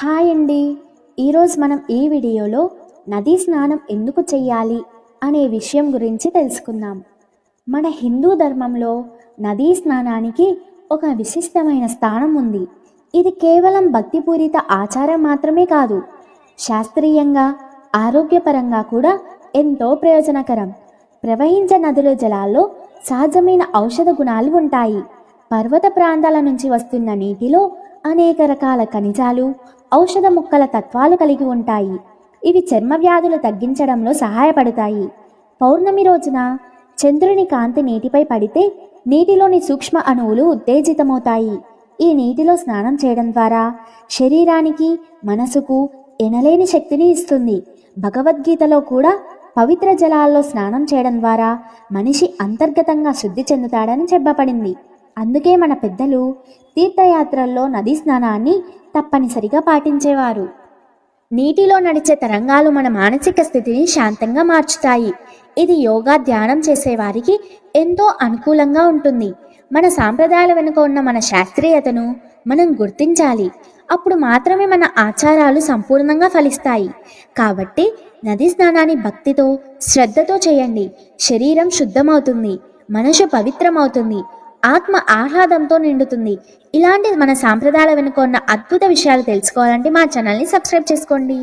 Hi అండి. ఈరోజు మనం ఈ వీడియోలో నదీ స్నానం ఎందుకు చెయ్యాలి అనే విషయం గురించి తెలుసుకుందాం. మన హిందూ ధర్మంలో నదీ స్నానానికి ఒక విశిష్టమైన స్థానం ఉంది. ఇది కేవలం భక్తిపూరిత ఆచారం మాత్రమే కాదు శాస్త్రీయంగా ఆరోగ్యపరంగా కూడా ఎంతో ప్రయోజనకరం. ప్రవహించే నదుల జలాల్లో సహజమైన ఔషధ గుణాలు ఉంటాయి. పర్వత ప్రాంతాల నుంచి వస్తున్న నీటిలో అనేక రకాల ఖనిజాలు ఔషధ మొక్కల తత్వాలు కలిగి ఉంటాయి. ఇవి చర్మ వ్యాధులు తగ్గించడంలో సహాయపడతాయి. పౌర్ణమి రోజున చంద్రుని కాంతి నీటిపై పడితే నీటిలోని సూక్ష్మ అణువులు ఉత్తేజితమవుతాయి. ఈ నీటిలో స్నానం చేయడం ద్వారా శరీరానికి మనసుకు ఎనలేని శక్తిని ఇస్తుంది. భగవద్గీతలో కూడా పవిత్ర జలాల్లో స్నానం చేయడం ద్వారా మనిషి అంతర్గతంగా శుద్ధి చెందుతాడని చెప్పబడింది. అందుకే మన పెద్దలు తీర్థయాత్రల్లో నదీ స్నానాన్ని తప్పనిసరిగా పాటించేవారు. నీటిలో నడిచే తరంగాలు మన మానసిక స్థితిని శాంతంగా మార్చుతాయి. ఇది యోగా ధ్యానం చేసేవారికి ఎంతో అనుకూలంగా ఉంటుంది. మన సాంప్రదాయాల వెనుక ఉన్న మన శాస్త్రీయతను మనం గుర్తించాలి. అప్పుడు మాత్రమే మన ఆచారాలు సంపూర్ణంగా ఫలిస్తాయి. కాబట్టి నదీ స్నానాన్ని భక్తితో శ్రద్ధతో చేయండి. శరీరం శుద్ధమవుతుంది. మనసు పవిత్రమవుతుంది. ఆత్మ ఆహ్లాదంతో నిండుతుంది. ఇలాంటి మన సాంప్రదాయాల వెనుక ఉన్న అద్భుత విషయాలు తెలుసుకోవాలంటే మా ఛానల్ని సబ్స్క్రైబ్ చేసుకోండి.